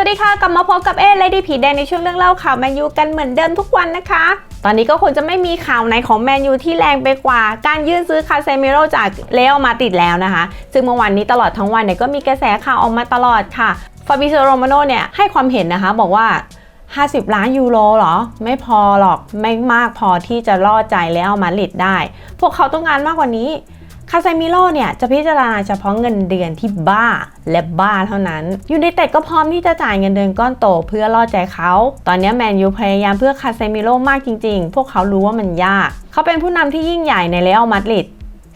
สวัสดีค่ะ กลับมาพบกับเอเลดี้ผีแดงในช่วงเรื่องเล่าข่าวแมนยูกันเหมือนเดิมทุกวันนะคะ ตอนนี้ก็คงจะไม่มีข่าวไหนของแมนยูที่แรงไปกว่า การยื่นซื้อคาเซมิโรจากเลอมาติดแล้วนะคะ ซึ่งเมื่อวานนี้ตลอดทั้งวันเนี่ยก็มีกระแสข่าวออกมาตลอดค่ะ ฟาบิโซโรมาโนเนี่ยให้ความเห็นนะคะบอกว่า50 ล้านยูโรเหรอ ไม่พอหรอกไม่มากพอที่จะล่อใจเลอมาดริดได้ พวกเขาต้องการมากกว่านี้ คาเซมิโล่เนี่ยจะพิจารณาเฉพาะเงินเดือนที่บ้าและบ้าเท่านั้นยูไนเต็ดก็พร้อมที่จะจ่ายเงินเดือนก้อนโตเพื่อล่อใจเขา ตอนนี้แมนยูพยายามเพื่อคาเซมิโล่มากจริงๆ พวกเขารู้ว่ามันยาก เขาเป็นผู้นำที่ยิ่งใหญ่ในเรอัลมาดริด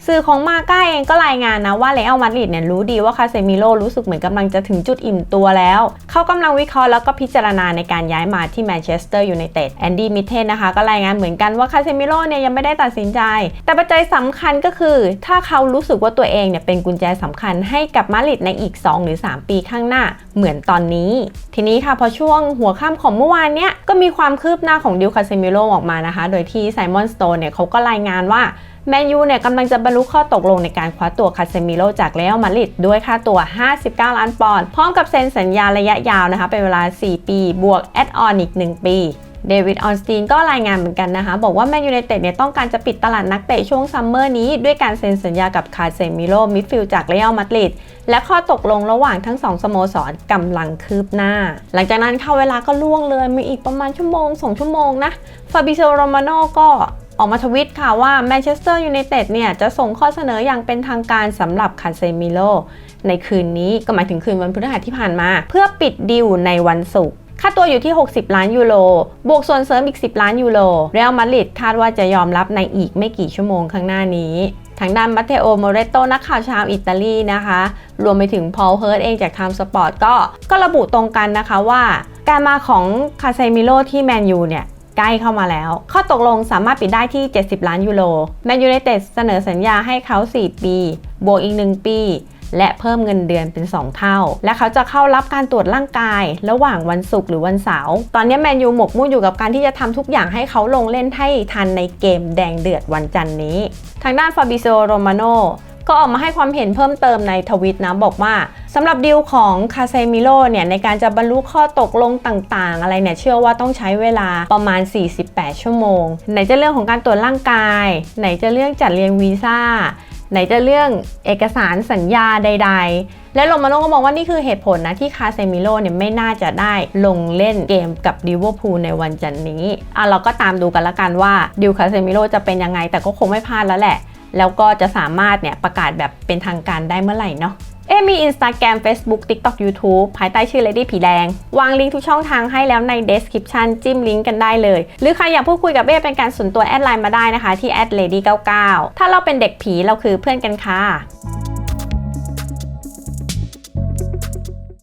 สื่อของมาก้าเองก็รายงานนะว่าเรอัลมาดริดเนี่ยรู้ดีว่าคาเซมิโร่รู้สึกเหมือนกำลังจะถึงจุดอิ่มตัวแล้ว เขากำลังวิเคราะห์แล้วก็พิจารณาในการย้ายมาที่แมนเชสเตอร์ยูไนเต็ดแอนดี้มิเทนนะคะก็รายงานเหมือนกันว่าคาเซมิโร่เนี่ยยังไม่ได้ตัดสินใจ แต่ปัจจัยสำคัญก็คือ ถ้าเขารู้สึกว่าตัวเองเนี่ยเป็นกุญแจสำคัญให้กับมาดริดในอีก 2 หรือ 3 ปีข้างหน้าเหมือนตอนนี้ ทีนี้ค่ะพอช่วงหัวค่ำของเมื่อวานเนี้ยก็มีความคืบหน้าของดิวคาเซมิโร่ออกมานะคะ โดยที่ไซมอนสโตนเนี่ยเขาก็รายงานว่าแมนยูเนี่ยกำลังจะบรรลุข้อตกลงในการคว้าตัวคาเซมิโรจากเรอัลมาดริดด้วยค่าตัว 59 ล้านปอนด์พร้อมกับเซ็นสัญญาระยะยาวนะคะเป็นเวลา 4 ปี บวกแอดออนอีก 1 ปีเดวิดออนสตีนก็รายงานเหมือนกันนะคะ บอกว่าแมนยูไนเต็ดเนี่ยต้องการจะปิดตลาดนักเตะช่วงซัมเมอร์นี้ ด้วยการเซ็นสัญญากับคาเซมิโรมิดฟิลจากเรอัลมาดริดและข้อตกลงระหว่างทั้งสองสโมสรกำลังคืบหน้า หลังจากนั้นเข้าเวลาก็ล่วงเลยมีอีกประมาณชั่วโมง 2 ชั่วโมงนะฟาบิโซโรมาโนก็ ออกมาทวิตค่ะว่าแมนเชสเตอร์ยูไนเต็ดเนี่ยจะส่งข้อเสนออย่างเป็นทางการสำหรับคาเซมิโลในคืนนี้ก็หมายถึงคืนวันพฤหัสที่ผ่านมา เพื่อปิดดิวในวันศุกร์ค่าตัวอยู่ที่ 60 ล้านยูโร บวกส่วนเสริมอีก 10 ล้านยูโร เรอัลมาดริดคาดว่าจะยอมรับในอีกไม่กี่ชั่วโมงข้างหน้านี้ทางด้านมัตเตโอ โมเรโต นักข่าวชาวอิตาลีนะคะ รวมไปถึงพอลเฮิร์ตเองจากไทม์สปอร์ตก็ ก็ระบุตรงกันนะคะว่า การมาของคาเซมิโลที่แมนยูเนี่ย ใกล้เข้ามาแล้ว ข้อตกลงสามารถปิดได้ที่ 70 ล้านยูโรแมนยูไนเต็ดเสนอสัญญาให้เขา 4 ปี บวกอีก 1 ปี และเพิ่มเงินเดือนเป็น 2 เท่า และเขาจะเข้ารับการตรวจร่างกาย ระหว่างวันศุกร์หรือวันเสาร์ ตอนนี้แมนยูหมกมุ่นอยู่กับการที่จะทำทุกอย่างให้เขาลงเล่นให้ทันในเกมแดงเดือดวันจันนี้ ทางด้านฟาบิโซโรมาโน ก็ออกมาให้ความเห็นเพิ่มเติมในทวิตนะบอกว่าสำหรับดีลของคาเซมิโลเนี่ยในการจะบรรลุข้อตกลงต่างๆ อะไรเนี่ยเชื่อว่าต้องใช้เวลาประมาณ 48 ชั่วโมง ไหนจะเรื่องของการตรวจร่างกาย ไหนจะเรื่องจัดเรียงวีซ่าไหนจะเรื่องเอกสารสัญญาใด ๆ และโรมาโนก็มองว่านี่คือเหตุผลนะที่คาเซมิโลเนี่ยไม่น่าจะได้ลงเล่นเกมกับดิวเวอร์พูลในวันจันนี้อะเราก็ตามดูกันละกันว่าดิวคาเซมิโลจะเป็นยังไงแต่ก็คงไม่พลาดแล้วแหละ แล้วก็จะสามารถเนี่ยประกาศแบบเป็นทางการได้เมื่อไหร่เนาะเอมี Instagram Facebook TikTok YouTube ภายใต้ชื่อ Lady ผีแดง วางลิงก์ทุกช่องทางให้แล้วใน description จิ้มลิงก์กันได้เลย หรือใครอยากพูดคุยกับเอเป็นการส่วนตัวแอดไลน์มาได้นะคะ ที่ lady99 ถ้าเราเป็นเด็กผีเราคือเพื่อนกันค่ะ